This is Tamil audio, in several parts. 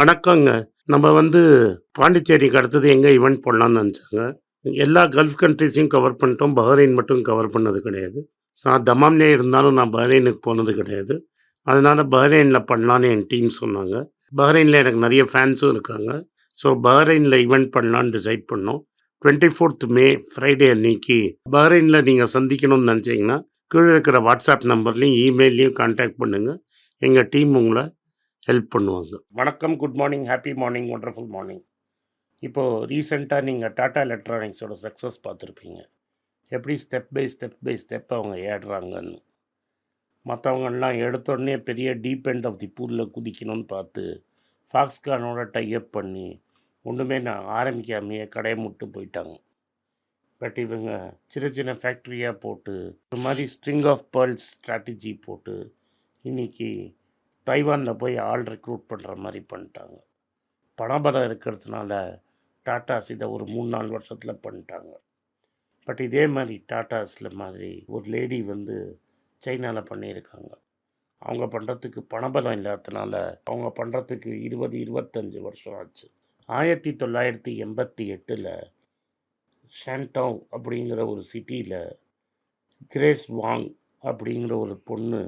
வணக்கங்க. நம்ம வந்து பாண்டிச்சேரிக்கு அடுத்தது எங்கே ஈவெண்ட் போடலான்னு நினச்சாங்க. எல்லா கல்ஃப் கண்ட்ரிஸையும் கவர் பண்ணிட்டோம். பஹ்ரைன் மட்டும் கவர் பண்ணது கிடையாது. ஸோ நான் தமாம்லே இருந்தாலும் நான் பஹ்ரைனுக்கு போனது கிடையாது. அதனால் பஹ்ரைனில் பண்ணலான்னு என் டீம் சொன்னாங்க. பஹ்ரைனில் எனக்கு நிறைய ஃபேன்ஸும் இருக்காங்க. ஸோ பஹ்ரைனில் ஈவெண்ட் பண்ணலான்னு டிசைட் பண்ணோம். டுவெண்ட்டி ஃபோர்த் மே ஃப்ரைடே அன்னைக்கு பஹ்ரைனில் நீங்கள் சந்திக்கணும்னு நினச்சிங்கன்னா கீழே இருக்கிற வாட்ஸ்அப் நம்பர்லேயும் இமெயிலையும் கான்டாக்ட் பண்ணுங்கள் எங்கள் டீம் உங்களை ஹெல்ப் பண்ணுவாங்க. வணக்கம் good morning happy morning wonderful morning இப்போது ரீசெண்டாக நீங்கள் டாடா எலக்ட்ரானிக்ஸோட சக்ஸஸ் பார்த்துருப்பீங்க. எப்படி step by step by step அவங்க ஏடுறாங்கன்னு மற்றவங்கெல்லாம் எடுத்தோடனே பெரிய டீப் எண்ட் ஆஃப் தி பூலில் குதிக்கணும்னு பார்த்து ஃபாக்ஸ்கானோட டைப் பண்ணி ஒன்றுமே நான் ஆரம்பிக்காமையே கடையை முட்டு போயிட்டாங்க. பட் இவங்க சின்ன சின்ன ஃபேக்ட்ரியாக போட்டு ஒரு மாதிரி ஸ்ட்ரிங் ஆஃப் பேர்ல்ஸ் ஸ்ட்ராட்டஜி போட்டு இன்னைக்கு தைவானில் போய் ஆள் ரெக்ரூட் பண்ணுற மாதிரி பண்ணிட்டாங்க. பணபலம் இருக்கிறதுனால டாட்டாஸ் இதை ஒரு மூணு நாலு வருஷத்தில் பண்ணிட்டாங்க. பட் இதே மாதிரி டாட்டாஸில் மாதிரி ஒரு லேடி வந்து சைனாவில் பண்ணியிருக்காங்க. அவங்க பண்ணுறதுக்கு பணபலம் இல்லாததுனால அவங்க பண்ணுறதுக்கு இருபது இருபத்தஞ்சி வருஷம் ஆச்சு. ஆயிரத்தி தொள்ளாயிரத்தி எண்பத்தி எட்டில் ஷான்டோவ் அப்படிங்கிற ஒரு சிட்டியில் கிரேஸ் வாங் அப்படிங்கிற ஒரு பொண்ணு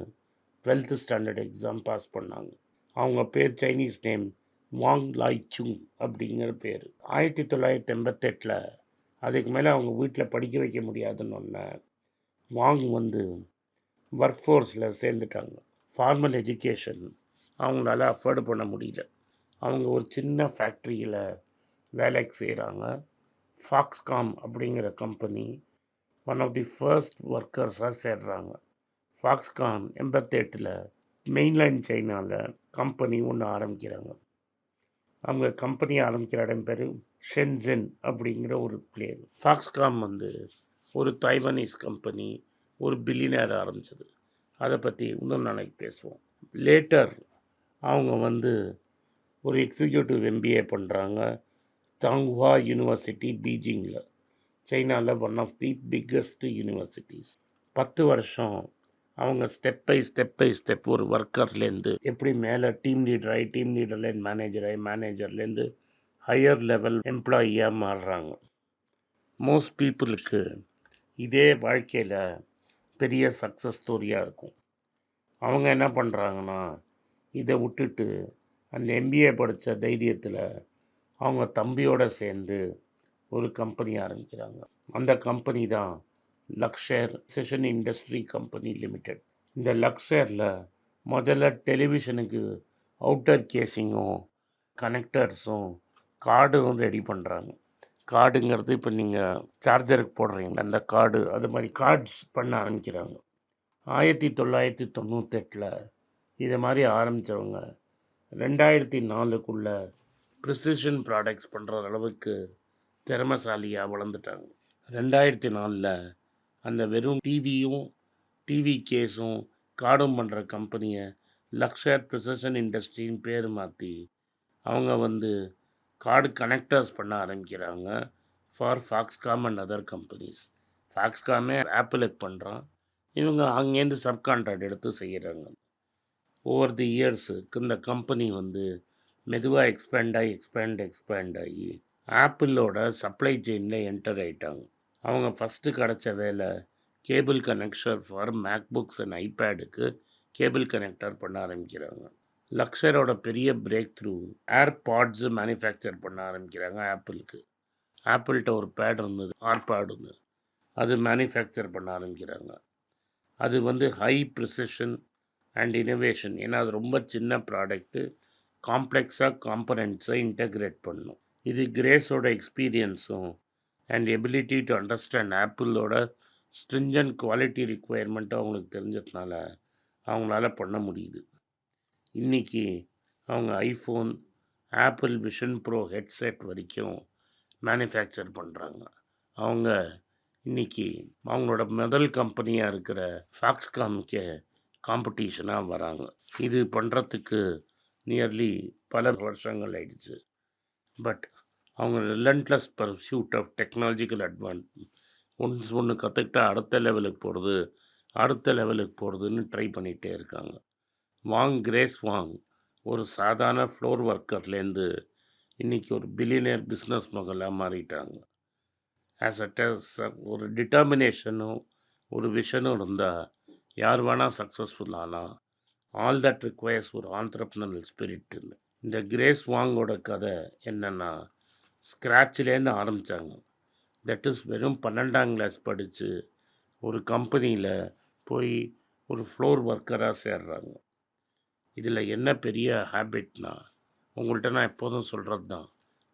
டுவெல்த்து ஸ்டாண்டர்ட் எக்ஸாம் பாஸ் பண்ணாங்க. அவங்க பேர் சைனீஸ் நேம் வாங் லாய் சுங் அப்படிங்கிற பேர். ஆயிரத்தி தொள்ளாயிரத்தி எண்பத்தெட்டில் அதுக்கு மேலே அவங்க வீட்டில் படிக்க வைக்க முடியாதுன்னு ஒன்று வாங் வந்து ஒர்க் ஃபோர்ஸில் சேர்ந்துட்டாங்க. ஃபார்மல் எஜுகேஷன் அவங்களால அஃபோர்டு பண்ண முடியல. அவங்க ஒரு சின்ன ஃபேக்ட்ரியில் வேலைக்கு செய்கிறாங்க ஃபாக்ஸ்காம் அப்படிங்கிற company one of the first ஒர்க்கர்ஸாக சேர்றாங்க. ஃபாக்ஸ்கான் எண்பத்தெட்டில் மெயின்லைன் சைனாவில் கம்பெனி ஒன்று ஆரம்பிக்கிறாங்க. அவங்க கம்பெனி ஆரம்பிக்கிற இடம் பேர் ஷென்சென் அப்படிங்கிற ஒரு பிளேர் ஃபாக்ஸ்காம் வந்து ஒரு தைவானீஸ் கம்பெனி ஒரு பில்லியனர் ஆரம்பிச்சது. அதை பற்றி இன்னொரு நாளைக்கு பேசுவோம். லேட்டர் அவங்க வந்து ஒரு எக்ஸிக்யூட்டிவ் எம்பிஏ பண்ணுறாங்க தாங்குவா யூனிவர்சிட்டி பீஜிங்கில் சைனாவில் one of the biggest universities பத்து வருஷம் அவங்க step by step by step ஒரு ஒர்க்கர்லேருந்து எப்படி மேலே டீம் லீடர் ஆகி டீம் லீடர்லேருந்து மேனேஜர் ஆகி மேனேஜர்லேருந்து ஹையர் லெவல் எம்ப்ளாயியாக மாறுறாங்க. மோஸ்ட் பீப்புளுக்கு இதே வாழ்க்கையில் பெரிய சக்ஸஸ் ஸ்டோரியாக இருக்கும். அவங்க என்ன பண்ணுறாங்கன்னா இதை விட்டுட்டு அந்த எம்பிஏ படித்த தைரியத்தில் அவங்க தம்பியோடு சேர்ந்து ஒரு கம்பெனி ஆரம்பிக்கிறாங்க. அந்த கம்பெனி தான் Luxshare precision industry company limited இந்த லக்ஷரில் முதல்ல டெலிவிஷனுக்கு அவுட்டர் கேஸிங்கும் கனெக்டர்ஸும் கார்டும் ரெடி பண்ணுறாங்க கார்டுங்கிறது இப்போ நீங்கள் சார்ஜருக்கு போடுறீங்களா? அந்த கார்டு அது மாதிரி கார்ட்ஸ் பண்ண ஆரம்பிக்கிறாங்க. ஆயிரத்தி தொள்ளாயிரத்தி தொண்ணூத்தெட்டில் இதை மாதிரி ஆரம்பித்தவங்க ரெண்டாயிரத்தி நாலுக்குள்ளே ப்ரிசிஷன் ப்ராடக்ட்ஸ் பண்ணுற அளவுக்கு திறமசாலியாக வளர்ந்துட்டாங்க. ரெண்டாயிரத்தி நாலில் அந்த வெறும் டிவியும் டிவி கேஸும் கார்டும் பண்ணுற கம்பெனியை லக்ஷர் ப்ரிசஷன் இண்டஸ்ட்ரின்னு பேர் மாற்றி அவங்க வந்து கார்டு கனெக்டர்ஸ் பண்ண ஆரம்பிக்கிறாங்க for Foxconn and other companies ஃபாக்ஸ்காமே ஆப்பிளுக்கு பண்ணுறான் இவங்க அங்கேருந்து சப்கான்ட்ராக்ட் எடுத்து செய்கிறாங்க ஓவர் தி இயர்ஸுக்கு இந்த கம்பெனி வந்து மெதுவாக எக்ஸ்பேண்ட் ஆகி எக்ஸ்பேண்ட் எக்ஸ்பேண்ட் ஆகி ஆப்பிளோட சப்ளை செயினில் என்டர் ஆகிட்டாங்க அவங்க ஃபஸ்ட்டு கிடச்ச வேலை cable connector for MacBooks and ஐபேடுக்கு cable connector பண்ண ஆரம்பிக்கிறாங்க. லக்ஷரோட பெரிய பிரேக் த்ரூ ஏர்பாட்ஸு மேனுஃபேக்சர் பண்ண ஆரம்பிக்கிறாங்க ஆப்பிளுக்கு ஆப்பிள்கிட்ட ஒரு பேட் இருந்தது ஆர்பேட் இருந்தது அது மேனுஃபேக்சர் பண்ண ஆரம்பிக்கிறாங்க. அது வந்து ஹை ப்ரிசிஷன் அண்ட் இனோவேஷன் ஏன்னா அது ரொம்ப சின்ன ப்ராடக்ட்டு காம்ப்ளெக்ஸாக காம்பனண்ட்ஸை இன்டகிரேட் பண்ணும். இது கிரேஸோட எக்ஸ்பீரியன்ஸும் அண்ட் எபிலிட்டி டு அண்டர்ஸ்டாண்ட் ஆப்பிளோட ஸ்ட்ரிஞ்சன்ட் குவாலிட்டி ரிக்குவயர்மெண்ட்டும் அவங்களுக்கு தெரிஞ்சதுனால அவங்களால பண்ண முடியுது. இன்றைக்கி அவங்க iPhone Apple Vision Pro headset வரைக்கும் மேனுஃபேக்சர் பண்ணுறாங்க அவங்க இன்றைக்கி அவங்களோட முதல் கம்பெனியாக இருக்கிற ஃபாக்ஸ்காம்க்கு காம்படிஷனாக வராங்க. இது பண்ணுறதுக்கு நியர்லி பல வருஷங்கள் ஆயிடுச்சு. பட் அவங்க relentless pursuit of technological advance once ஒன்று கற்றுக்கிட்டா அடுத்த லெவலுக்கு போகிறது அடுத்த லெவலுக்கு போகிறதுன்னு ட்ரை பண்ணிகிட்டே இருக்காங்க. வாங் கிரேஸ் வாங் ஒரு சாதாரண ஃப்ளோர் ஒர்க்கர்லேருந்து இன்றைக்கி ஒரு பில்லினியர் பிஸ்னஸ் மகளாக மாறிட்டாங்க. ஆஸ் அ டெஸ் ஒரு டிட்டர்மினேஷனும் ஒரு விஷனும் இருந்தால் யார் வேணால் சக்ஸஸ்ஃபுல் ஆகலாம் ஆல் தட் ரிக்வயர்ஸ் ஒரு ஆண்டர்ப்னரல் ஸ்பிரிட் இந்த கிரேஸ் வாங்கோட கதை என்னென்னா ஸ்க்ராட்சிலேருந்து ஆரம்பித்தாங்க தட் இஸ் வெறும் பன்னெண்டாம் கிளாஸ் படித்து ஒரு கம்பெனியில் போய் ஒரு ஃப்ளோர் ஒர்க்கராக சேர்றாங்க. இதில் என்ன பெரிய ஹேபிட்னா உங்கள்கிட்ட நான் எப்போதும் சொல்கிறது தான்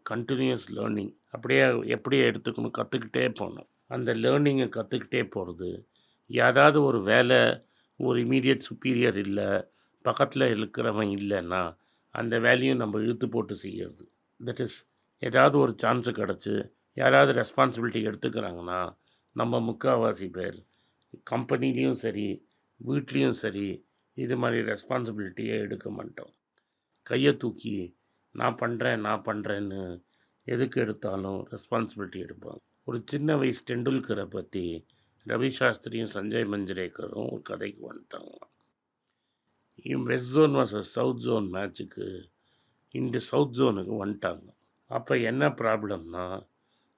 கண்டினியூஸ் லேர்னிங் அப்படியே எப்படியே எடுத்துக்கணும் கற்றுக்கிட்டே போகணும். அந்த லேர்னிங்கை கற்றுக்கிட்டே போகிறது ஏதாவது ஒரு வேலை ஒரு இமீடியட் சுப்பீரியர் இல்லை பக்கத்தில் இருக்கிறவன் இல்லைன்னா அந்த வேலையும் நம்ம இழுத்து போட்டு செய்கிறது தட் இஸ் ஏதாவது ஒரு சான்ஸு கிடச்சி யாராவது ரெஸ்பான்சிபிலிட்டி எடுத்துக்கிறாங்கன்னா நம்ம முக்கால்வாசி பேர் கம்பெனிலையும் சரி வீட்லேயும் சரி இது மாதிரி ரெஸ்பான்சிபிலிட்டியே எடுக்க மாட்டோம். கையை தூக்கி நான் பண்ணுறேன் நான் பண்ணுறேன்னு எதுக்கு எடுத்தாலும் ரெஸ்பான்சிபிலிட்டி எடுப்பாங்க ஒரு சின்ன வயசு டெண்டுல்கரை பற்றி ரவி சாஸ்திரியும் சஞ்சய் மஞ்சரேக்கரும் ஒரு கதைக்கு வந்துட்டாங்க. இவன் west zone versus south zone மேட்ச்சுக்கு இந்த சவுத் ஜோனுக்கு வந்துட்டாங்க. அப்போ என்ன ப்ராப்ளம்னா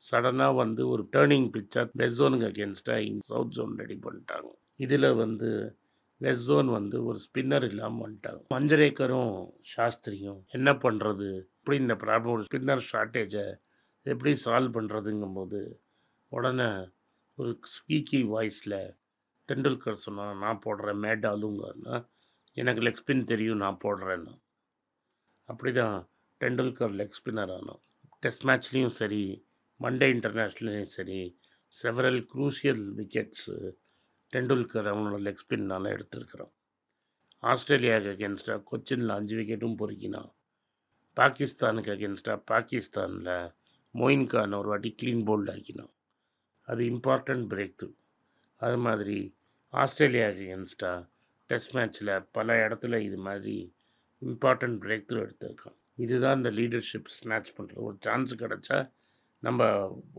சடனாக வந்து ஒரு டேர்னிங் பிக்சர் வெஸ்ட் ஜோனுக்கு அகேன்ஸ்டாக இன் சவுத் ஜோன் ரெடி பண்ணிட்டாங்க. இதில் வந்து வெஸ்ட் ஜோன் வந்து ஒரு ஸ்பின்னர் இல்லாமல் வந்துட்டாங்க. மஞ்சரேக்கரும் சாஸ்திரியும் என்ன பண்ணுறது இப்படி இந்த ப்ராப்ளம் ஒரு ஸ்பின்னர் ஷார்ட்டேஜை எப்படி சால்வ் பண்ணுறதுங்கும்போது உடனே ஒரு ஸ்பீக்கி வாய்ஸில் டெண்டுல்கர் சொன்னால் நான் போடுறேன் மேடாலுங்கன்னா எனக்கு லெக் ஸ்பின் தெரியும் நான் போடுறேன்னு. அப்படி தான் டெண்டுல்கர் லெக் ஸ்பின்னர் ஆனோம். டெஸ்ட் மேட்ச்லேயும் சரி மண்டே இன்டர்நேஷ்னல்லையும் சரி செவரல் க்ரூசியல் விக்கெட்ஸு டெண்டுல்கர் அவனோட லெக் ஸ்பின்னால் எடுத்திருக்கிறோம். ஆஸ்திரேலியாவுக்கு அகேன்ஸ்டாக கொச்சினில் அஞ்சு விக்கெட்டும் பொறுக்கினான். பாகிஸ்தானுக்கு அகேன்ஸ்டாக பாகிஸ்தானில் மொயின் கான் ஒரு வாட்டி க்ளீன் போல்ட் ஆக்கினான். அது இம்பார்ட்டண்ட் பிரேக் த்ரூ அது மாதிரி ஆஸ்திரேலியாவுக்கு அகேன்ஸ்டாக டெஸ்ட் மேட்ச்சில் பல இடத்துல இது மாதிரி இம்பார்ட்டண்ட் பிரேக் த்ரூ எடுத்திருக்கான். இதுதான் இந்த லீடர்ஷிப் ஸ்நாச் பண்ணுறது ஒரு சான்ஸ் கிடச்சா நம்ம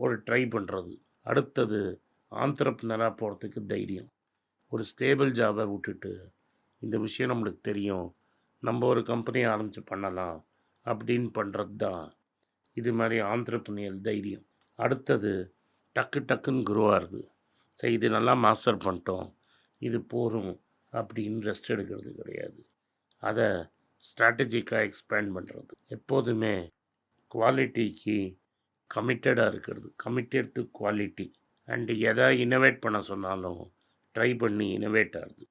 ஒரு ட்ரை பண்ணுறது அடுத்தது ஆந்திரப்னராக போகிறதுக்கு தைரியம். ஒரு ஸ்டேபிள் ஜாபை விட்டுட்டு இந்த விஷயம் நம்மளுக்கு தெரியும். நம்ம ஒரு கம்பெனி ஆரம்பித்து பண்ணலாம் அப்படின்னு பண்ணுறது தான் இது மாதிரி ஆந்திரப்னியல் தைரியம். அடுத்தது டக்கு டக்குன்னு குரோ ஆகுது சரி இது நல்லா மாஸ்டர் பண்ணிட்டோம். இது போகும் அப்படின்னு ரெஸ்ட் எடுக்கிறது கிடையாது. அதை ஸ்ட்ராட்டஜிக்காக எக்ஸ்பேண்ட் பண்ணுறது எப்போதுமே குவாலிட்டிக்கு கமிட்டடாக இருக்கிறது. கமிட்டட் டு குவாலிட்டி அண்டு எதை இனோவேட் பண்ண சொன்னாலும் ட்ரை பண்ணி இனோவேட் ஆகுது.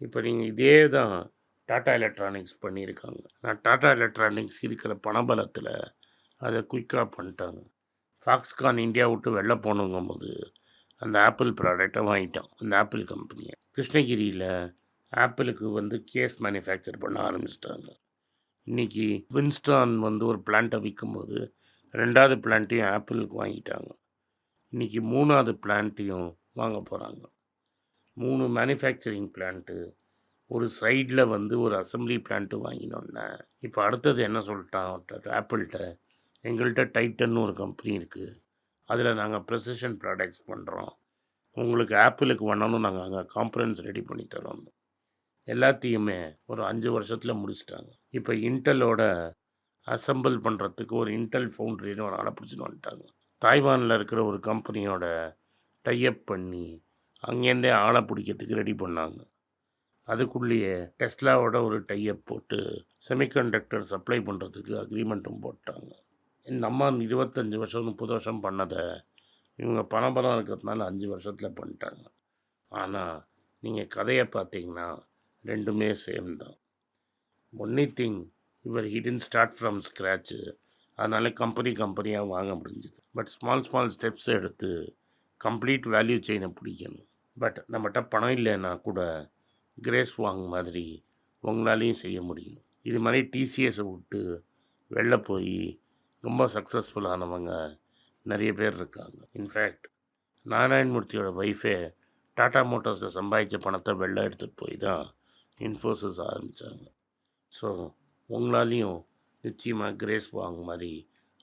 இப்போ நீங்கள் இதே தான் டாட்டா எலக்ட்ரானிக்ஸ் பண்ணியிருக்காங்க. நான் டாட்டா எலக்ட்ரானிக்ஸ் இருக்கிற பணபலத்தில் அதை குயிக்காக பண்ணிட்டாங்க. ஃபாக்ஸ்கான் இந்தியா விட்டு வெளில போகணுங்கும்போது அந்த ஆப்பிள் ப்ராடக்டை வாங்கிட்டான். அந்த ஆப்பிள் கம்பெனியை கிருஷ்ணகிரியில் ஆப்பிளுக்கு வந்து கேஸ் மேனுஃபேக்சர் பண்ண ஆரம்பிச்சிட்டாங்க. இன்றைக்கி வின்ஸ்டான் வந்து ஒரு பிளான்ட்டை விற்கும்போது ரெண்டாவது பிளான்ட்டையும் ஆப்பிளுக்கு வாங்கிட்டாங்க. இன்றைக்கி மூணாவது பிளான்ட்டையும் வாங்க போகிறாங்க மூணு மேனுஃபேக்சரிங் பிளான்ட்டு ஒரு சைடில் வந்து ஒரு அசம்பிளி பிளான்ட்டு வாங்கினோன்னே இப்போ அடுத்தது என்ன சொல்லிட்டான் ஆப்பிள்கிட்ட எங்கள்கிட்ட டைட்டன்னு ஒரு கம்பெனி இருக்குது அதில் நாங்கள் ப்ரெசிஷன் ப்ராடக்ட்ஸ் பண்ணுறோம் உங்களுக்கு ஆப்பிளுக்கு வேணாலும் நாங்கள் அங்கே கான்ஃபரன்ஸ் ரெடி பண்ணி தரோம். எல்லாத்தையுமே ஒரு அஞ்சு வருஷத்தில் முடிச்சிட்டாங்க. இப்போ இன்டலோட அசம்பிள் பண்ணுறதுக்கு ஒரு இன்டெல் ஃபவுண்ட்ரின்னு ஒரு ஆளை பிடிச்சின்னு வந்துட்டாங்க. தாய்வானில் இருக்கிற ஒரு கம்பெனியோட டைஅப் பண்ணி அங்கேருந்தே ஆளை பிடிக்கிறதுக்கு ரெடி பண்ணாங்க. அதுக்குள்ளேயே டெஸ்லாவோட ஒரு டைஅப் போட்டு செமிகண்டக்டர் சப்ளை பண்ணுறதுக்கு அக்ரிமெண்ட்டும் போட்டாங்க. இந்த அம்மா இருபத்தஞ்சி வருஷம் முப்பது வருஷம் பண்ணதை இவங்க பணபலம் இருக்கிறதுனால அஞ்சு வருஷத்தில் பண்ணிட்டாங்க. ஆனால் நீங்கள் கதையை பார்த்தீங்கன்னா ரெண்டுமே சேம் தான் ஒன்லி திங் இவர் ஹிடன் ஸ்டார்ட் ஃப்ரம் ஸ்க்ராட்சு அதனால் கம்பெனி கம்பெனியாக வாங்க முடிஞ்சுது. பட் ஸ்மால் ஸ்மால் ஸ்டெப்ஸ் எடுத்து கம்ப்ளீட் வேல்யூ செயினை பிடிக்கணும். பட் நம்மகிட்ட பணம் இல்லைன்னா கூட கிரேஸ் வாங் மாதிரி உங்களாலையும் செய்ய முடியும். இது மாதிரி டிசிஎஸை விட்டு வெளில போய் ரொம்ப சக்ஸஸ்ஃபுல்லானவங்க நிறைய பேர் இருக்காங்க. இன்ஃபேக்ட் நாராயணமூர்த்தியோட ஒய்ஃபே டாடா மோட்டார்ஸில் சம்பாதிச்ச பணத்தை வெளில எடுத்துகிட்டு போய் தான் இன்ஃபோசிஸ் ஆரம்பித்தாங்க ஸோ உங்களாலையும் நிச்சயமாக கிரேஸ் வாங்க மாதிரி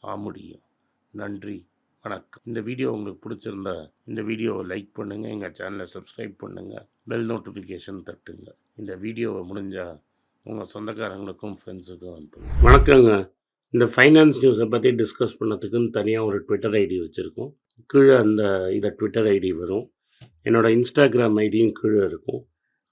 ஆக முடியும். நன்றி வணக்கம். இந்த வீடியோ உங்களுக்கு பிடிச்சிருந்தா இந்த வீடியோவை லைக் பண்ணுங்கள் எங்கள் சேனலை சப்ஸ்கிரைப் பண்ணுங்கள் பெல் நோட்டிஃபிகேஷன் தட்டுங்க. இந்த வீடியோவை முடிஞ்சால் உங்கள் சொந்தக்காரங்களுக்கும் ஃப்ரெண்ட்ஸுக்கும் அனுப்புங்க. வணக்கங்க. இந்த ஃபைனான்ஸ் நியூஸை பற்றி டிஸ்கஸ் பண்ணதுக்குன்னு தனியாக ஒரு ட்விட்டர் ஐடி வச்சுருக்கோம். கீழே அந்த இதை ட்விட்டர் ஐடி வரும். என்னோட இன்ஸ்டாகிராம் ஐடியும் கீழே இருக்கும்.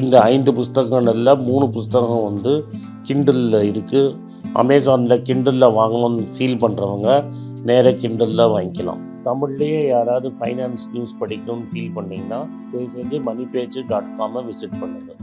இந்த ஐந்து புஸ்தகங்கள்ல மூணு புஸ்தகம் வந்து கிண்டலில் இருக்குது அமேசானில் கிண்டலில் வாங்கணும்னு ஃபீல் பண்ணுறவங்க நேராக கிண்டலில் வாங்கிக்கலாம். தமிழ்லேயே யாராவது ஃபைனான்ஸ் நியூஸ் படிக்கணும்னு ஃபீல் பண்ணீங்கன்னா தயவுசெஞ்சு மணி பேஜ் டாட் காமை விசிட் பண்ணுங்கள்